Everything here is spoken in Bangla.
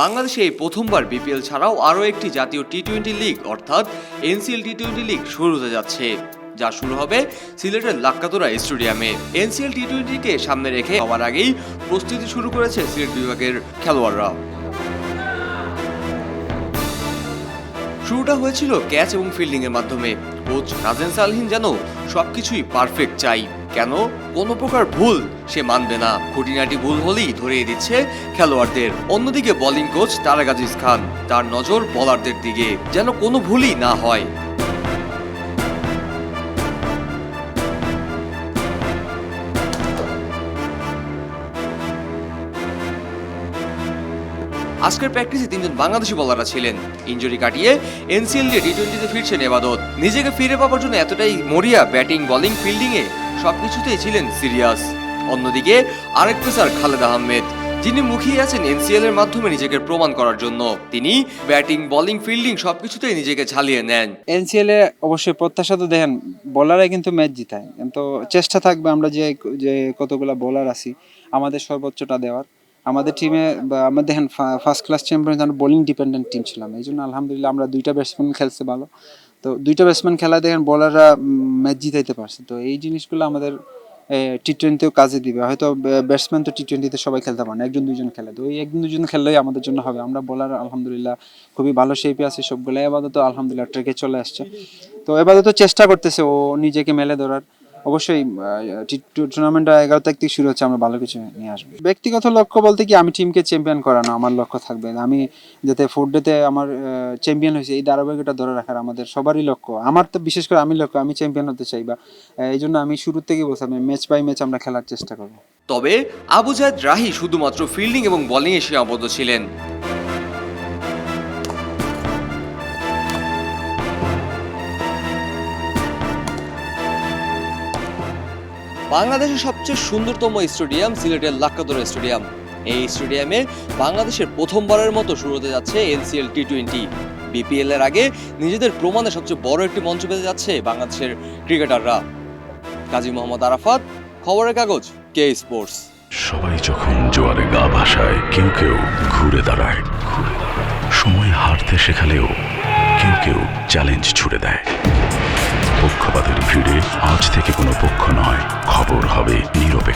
বাংলাদেশে এই প্রথমবার বিপিএল ছাড়াও আরও একটি জাতীয় টি টোয়েন্টি লিগ, অর্থাৎ এনসিএল টি টোয়েন্টি লিগ শুরু হতে যাচ্ছে, যা শুরু হবে সিলেটের লাক্কাতুরা স্টেডিয়ামে। এনসিএল টি টোয়েন্টিকে সামনে রেখে হওয়ার আগেই প্রস্তুতি শুরু করেছে সিলেট বিভাগের খেলোয়াড়রা। শুরুটা হয়েছিল ক্যাচ এবং ফিল্ডিংয়ের মাধ্যমে। কোচ রাজেন সালহিন যেন সবকিছুই পারফেক্ট চাই। কেন? কোনো প্রকার ভুল সে মানবে না। খুঁটিনাটি ভুল হলেই ধরিয়ে দিচ্ছে খেলোয়াড়দের। অন্যদিকে বোলিং কোচ তারাগাজিজ খান, তার নজর বলারদের দিকে, যেন কোনো ভুলই না হয়। আজকের প্র্যাকটিসে তিনজন বাংলাদেশি বলাররা ছিলেন। ইঞ্জুরি কাটিয়ে এনসিএল দিয়ে টি টোয়েন্টিতে ফিরছেন এবাদত নিজেকে ফিরে পাওয়ার জন্য এতটাই মরিয়া ব্যাটিং বোলিং ফিল্ডিংয়ে সবকিছুতেই ছিলেন সিরিয়াস অন্যদিকে আরেক পেসার খালেদ আহমেদ, যিনি মুখিয়ে আছেন এনসিএল এর মাধ্যমে নিজেকে প্রমাণ করার জন্য। তিনি ব্যাটিং বোলিং ফিল্ডিং সবকিছুতেই নিজেকে ঝালিয়ে নেন। এনসিএল এ অবশ্যই প্রত্যাশা তো দেখেন বোলারাই কিন্তু ম্যাচ জিতায়। কিন্তু চেষ্টা থাকবে আমরা যে যে কতগুলা বোলার আছি, আমাদের সর্বোচ্চটা দেওয়ার। আমাদের টিমে বা আমরা দেখেন ফার্স্ট ক্লাস চ্যাম্পিয়ন আমরা বোলিং ডিপেন্ডেন্ট টিম ছিলাম। এই জন্য আলহামদুলিল্লাহ আমরা দুইটা ব্যাটসম্যান খেলছে ভালো। তো দুইটা ব্যাটসম্যান খেলা দেখেন বোলাররা ম্যাচ জিতাইতে পারছে। তো এই জিনিসগুলো আমাদের টি টোয়েন্টিও কাজে দিবে। হয়তো ব্যাটসম্যান তো টি টোয়েন্টিতে সবাই খেলতে পারে না, একজন দুজন খেলে। তো ওই একজন দুজন খেললেই আমাদের জন্য হবে। আমরা বোলার আলহামদুলিল্লাহ খুবই ভালো শেপে আছে সবগুলো এবাদত আলহামদুলিল্লাহ ট্রেকে চলে আসছে। তো এবাদত চেষ্টা করতেছে ও নিজেকে মেলে ধরার। অবশ্যই টুর্নামেন্ট এগারো তারিখ থেকে শুরু হচ্ছে, আমরা ভালো কিছু নিয়ে আসব। ব্যক্তিগত লক্ষ্য বলতে কি, আমি টিমকে চ্যাম্পিয়ন করানো আমার লক্ষ্য থাকবে। আমি যাতে ফোর ডেতে আমার চ্যাম্পিয়ন হয়েছে, এই ধারাবাহিকতা ধরে রাখার আমাদের সবারই লক্ষ্য। আমার তো বিশেষ করে আমি লক্ষ্য, আমি চ্যাম্পিয়ন হতে চাই বা এই জন্য আমি শুরু থেকে বলছি, আমি ম্যাচ বাই ম্যাচ আমরা খেলার চেষ্টা করব। তবে আবু জায়দ রাহি শুধুমাত্র ফিল্ডিং এবং বোলিংয়ে সীমাবদ্ধ ছিলেন। বাংলাদেশের সবচেয়ে সুন্দরতম স্টেডিয়াম, সিলেটের লাক্কাদোরা স্টেডিয়াম। এই স্টেডিয়ামে বাংলাদেশের প্রথমবারের মতো শুরু হতে যাচ্ছে এনসিএল টি টোয়েন্টি বিপিএল এর আগে নিজেদের প্রমাণে সবচেয়ে বড় একটি মঞ্চ পেতে যাচ্ছে বাংলাদেশের ক্রিকেটাররা। কাজী মোহাম্মদ আরাফাত, খবরের কাগজ, কে স্পোর্টস। সবাই যখন জোয়ারে গা ভাসায়, কেউ কেউ ঘুরে দাঁড়ায়। সময় হারতে শেখালেও কেউ কেউ চ্যালেঞ্জ ছুড়ে দেয়। পক্ষপাতের ভিড়ে আজ থেকে